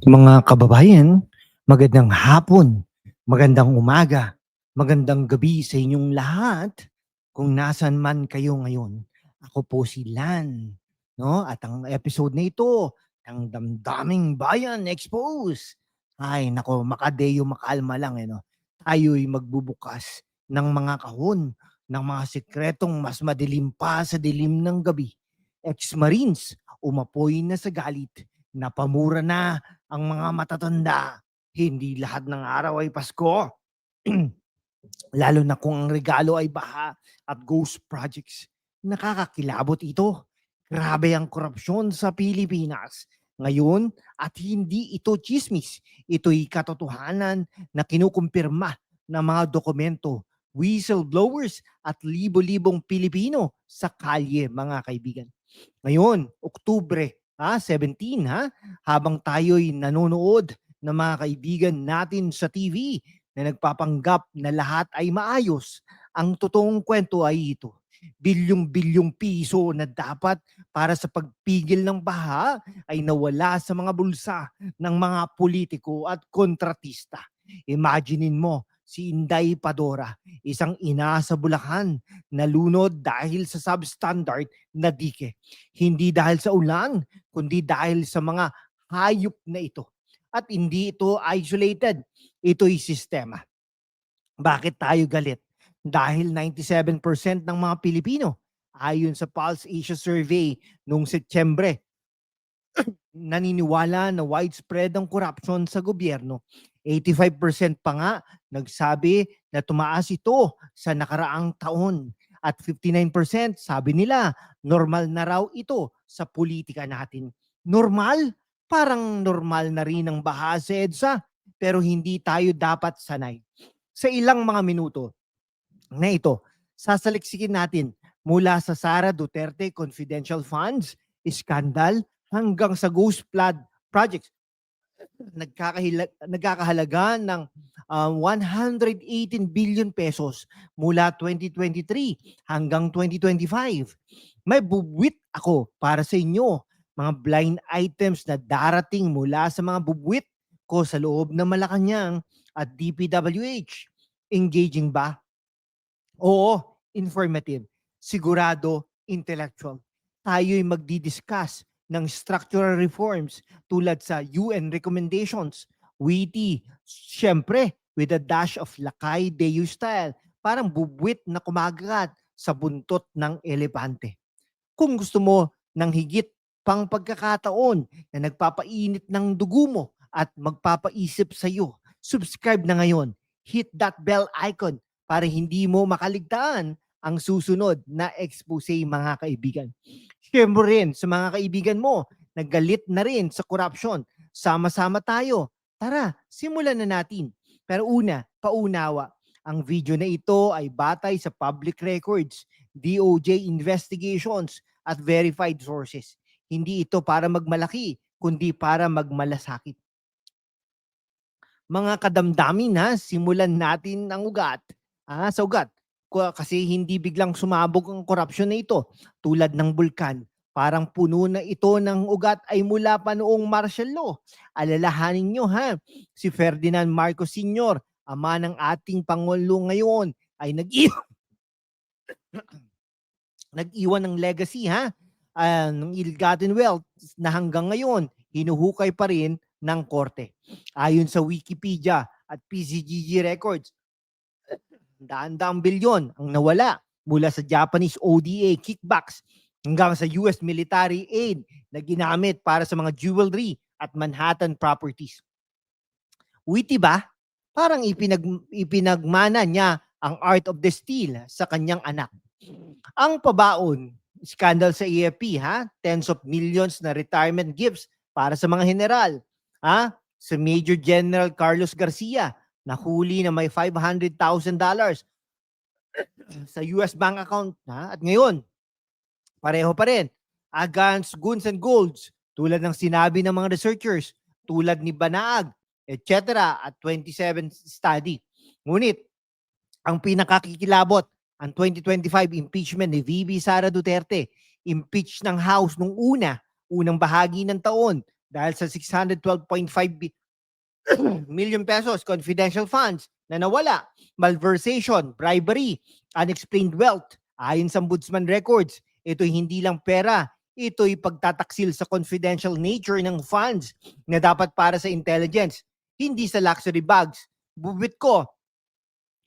Mga kababayan, magandang hapon, magandang umaga, magandang gabi sa inyong lahat. Kung nasan man kayo ngayon, ako po si Lan. No? At ang episode na ito, ang damdaming bayan expose. Ay, nako, makadeyo, makalma lang. Eh, no? Tayo'y magbubukas ng mga kahon, ng mga sekretong mas madilim pa sa dilim ng gabi. Ex-Marines, umapoy na sa galit, napamura na ang mga matatanda. Hindi lahat ng araw ay Pasko. Lalo na kung ang regalo ay baha at ghost projects. Nakakakilabot ito. Grabe ang korupsyon sa Pilipinas. Ngayon, at hindi ito chismis, ito'y katotohanan na kinukumpirma ng mga dokumento, whistleblowers at libo-libong Pilipino sa kalye, mga kaibigan. Ngayon, Oktubre ha, 17 ha, habang tayo'y nanonood ng mga kaibigan natin sa TV na nagpapanggap na lahat ay maayos, ang totoong kwento ay ito. Bilyong-bilyong piso na dapat para sa pagpigil ng baha ay nawala sa mga bulsa ng mga politiko at kontratista. Imaginin mo, si Inday Padora, isang ina sa Bulacan, nalunod dahil sa substandard na dike. Hindi dahil sa ulan, kundi dahil sa mga hayop na ito. At hindi ito isolated, ito'y sistema. Bakit tayo galit? Dahil 97% ng mga Pilipino, ayon sa Pulse Asia Survey noong Setyembre, naniniwala na widespread ang corruption sa gobyerno. 85% pa nga nagsabi na tumaas ito sa nakaraang taon. At 59% sabi nila normal na raw ito sa politika natin. Normal? Parang normal na rin ang baha sa EDSA pero hindi tayo dapat sanay. Sa ilang mga minuto na ito, sasaliksikin natin mula sa Sara Duterte Confidential Funds, scandal, hanggang sa Ghost Flood Projects. Nagkakahila, nagkakahalaga ng um, 118 billion pesos mula 2023 hanggang 2025. May bubwit ako para sa inyo, mga blind items na darating mula sa mga bubwit ko sa loob ng Malacanang at DPWH. Engaging ba? Oo, informative. Sigurado, intellectual. Tayo'y magdi-discuss ng structural reforms tulad sa UN recommendations, witty, syempre with a dash of lakay Deyu style, parang bubwit na kumagat sa buntot ng elepante. Kung gusto mo ng higit pang pagkakataon na nagpapainit ng dugo mo at magpapaisip sa iyo, subscribe na ngayon. Hit that bell icon para hindi mo makaligtaan ang susunod na expose mga kaibigan. Siyempre rin sa mga kaibigan mo, naggalit na rin sa corruption. Sama-sama tayo. Tara, simulan na natin. Pero una, paunawa. Ang video na ito ay batay sa public records, DOJ investigations at verified sources. Hindi ito para magmalaki, kundi para magmalasakit. Mga kadamdamin ha, simulan natin ang ugat. Ah, sa ugat kasi hindi biglang sumabog ang korupsyon na ito tulad ng bulkan. Parang puno na ito ng ugat ay mula pa noong martial law. Alalahanin nyo ha, si Ferdinand Marcos Sr., ama ng ating Pangulo ngayon, ay nag-iwan, nag-iwan ng legacy ha, uh, ng ill-gotten wealth na hanggang ngayon hinuhukay pa rin ng korte. Ayon sa Wikipedia at PCGG records, daan-daang bilyon ang nawala mula sa Japanese ODA kickbacks hanggang sa US military aid na ginamit para sa mga jewelry at Manhattan properties. Witty ba? Parang ipinag, ipinagmana niya ang art of the steal sa kanyang anak. Ang pabaon, scandal sa AFP ha, tens of millions na retirement gifts para sa mga general. Ha? Sa Major General Carlos Garcia, nahuli na may $500,000 sa US bank account. Ha? At ngayon, pareho pa rin. Against goods and golds, tulad ng sinabi ng mga researchers, tulad ni Banaag, etc. at 27 study. Ngunit, ang pinakakikilabot, ang 2025 impeachment ni VP Sara Duterte, impeach ng House nung una, unang bahagi ng taon dahil sa 612.5 bi- million pesos confidential funds na nawala, malversation, bribery, unexplained wealth. Ayon sa Ombudsman records, ito'y hindi lang pera, ito'y pagtataksil sa confidential nature ng funds na dapat para sa intelligence, hindi sa luxury bags. Buwit ko,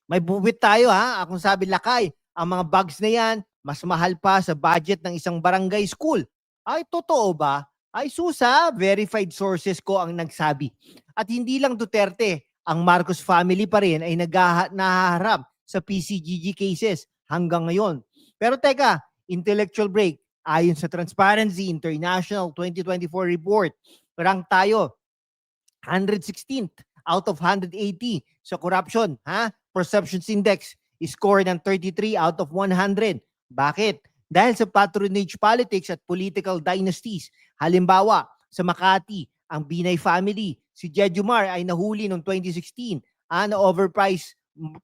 may buwit tayo ha, akong sabi lakay, ang mga bags na yan, mas mahal pa sa budget ng isang barangay school. Ay, totoo ba? Ay, susa, verified sources ko ang nagsabi. At hindi lang Duterte, ang Marcos family pa rin ay nahaharap sa PCGG cases hanggang ngayon. Pero teka, intellectual break. Ayon sa Transparency International 2024 report, rank tayo 116th out of 180 sa corruption, ha? Perceptions Index score ng 33 out of 100. Bakit? Dahil sa patronage politics at political dynasties. Halimbawa, sa Makati, ang Binay family, si Jejumar ay nahuli noong 2016 ah, na overpriced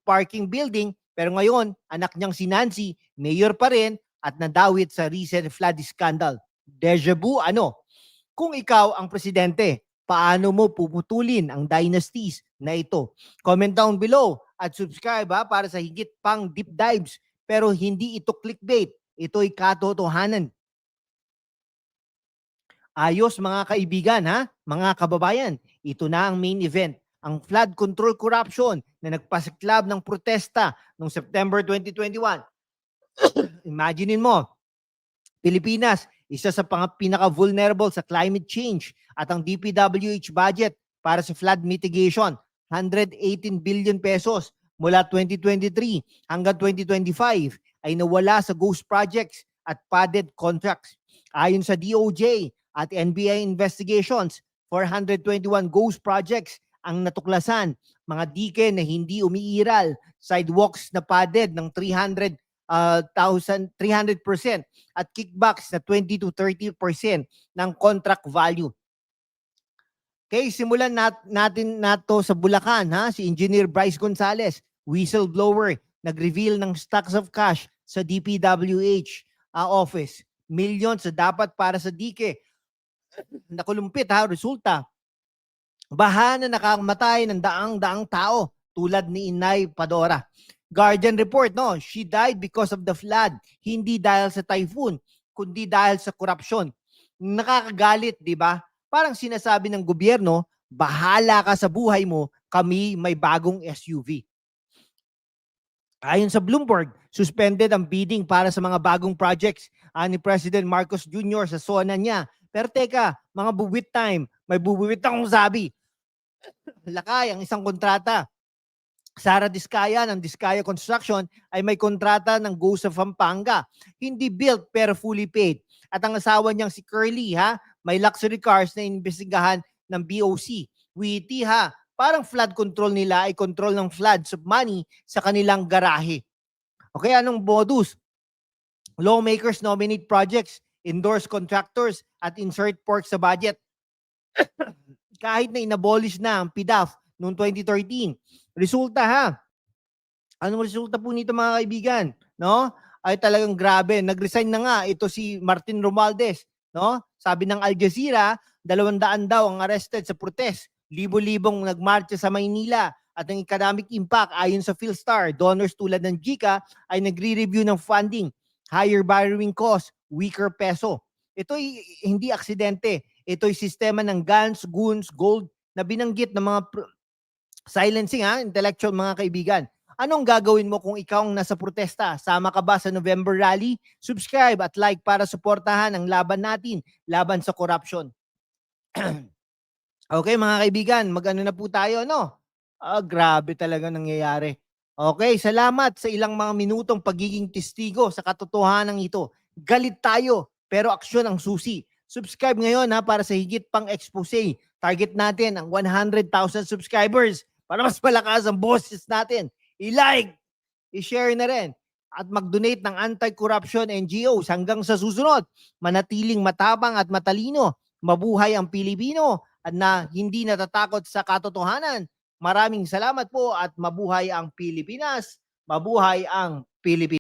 parking building pero ngayon, anak niyang si Nancy, mayor pa rin at nadawit sa recent flood scandal. Deja vu ano? Kung ikaw ang presidente, paano mo puputulin ang dynasties na ito? Comment down below at subscribe ha, para sa higit pang deep dives. Pero hindi ito clickbait. Ito'y katotohanan. Ayos mga kaibigan ha, mga kababayan, ito na ang main event, ang flood control corruption na nagpasiklab ng protesta noong September 2021. Imaginin mo, Pilipinas, isa sa pinaka-vulnerable sa climate change at ang DPWH budget para sa flood mitigation, 118 billion pesos mula 2023 hanggang 2025 ay nawala sa ghost projects at padded contracts. Ayon sa DOJ at NBI investigations, 421 ghost projects ang natuklasan, mga dike na hindi umiiral, sidewalks na padded ng 300 uh, 1,000 300% at kickbacks na 20 to 30% ng contract value. Okay, simulan nat- natin nato sa Bulacan ha, si Engineer Bryce Gonzales, whistleblower, nag-reveal ng stacks of cash sa DPWH ah, office. Millions na dapat para sa dike. Nakulumpit ha, resulta. Baha na nakamatay ng daang-daang tao tulad ni Inay Padora. Guardian report, no? She died because of the flood. Hindi dahil sa typhoon, kundi dahil sa korupsyon. Nakakagalit, di ba? Parang sinasabi ng gobyerno, bahala ka sa buhay mo, kami may bagong SUV. Ayon sa Bloomberg, suspended ang bidding para sa mga bagong projects ah, ni President Marcos Jr. sa zona niya. Pero teka, mga buwit time, may buwit akong sabi. Lakay, ang isang kontrata. Sara Diskaya ng Diskaya Construction ay may kontrata ng Go sa Pampanga. Hindi built pero fully paid. At ang asawa niyang si Curly ha, may luxury cars na imbestigahan ng BOC. Witty ha, parang flood control nila ay control ng floods of money sa kanilang garahe. Okay, anong modus? Lawmakers nominate projects, endorse contractors, at insert pork sa budget. Kahit na inabolish na ang PDAF noong 2013. Resulta ha. Anong resulta po nito mga kaibigan? No? Ay talagang grabe. Nag-resign na nga ito si Martin Romualdez. No? Sabi ng Al Jazeera, dalawang daan daw ang arrested sa protest. Libo-libong nagmarcha sa Maynila at ang economic impact ayon sa Philstar, donors tulad ng JICA ay nagre-review ng funding, higher borrowing cost, weaker peso. Ito'y hindi aksidente. Ito'y sistema ng guns, goons, gold na binanggit ng mga silencing ha, intellectual mga kaibigan. Anong gagawin mo kung ikaw ang nasa protesta? Sama ka ba sa November rally? Subscribe at like para suportahan ang laban natin, laban sa corruption. okay mga kaibigan, mag-ano na po tayo, no? Ah, grabe talaga nangyayari. Okay, salamat sa ilang mga minutong pagiging testigo sa katotohanan ito. Galit tayo, pero aksyon ang susi. Subscribe ngayon ha para sa higit pang expose. Target natin ang 100,000 subscribers para mas malakas ang boses natin. I-like, i-share na rin at mag-donate ng anti-corruption NGOs hanggang sa susunod. Manatiling matapang at matalino. Mabuhay ang Pilipino at na hindi natatakot sa katotohanan. Maraming salamat po at mabuhay ang Pilipinas. Mabuhay ang Pilipinas.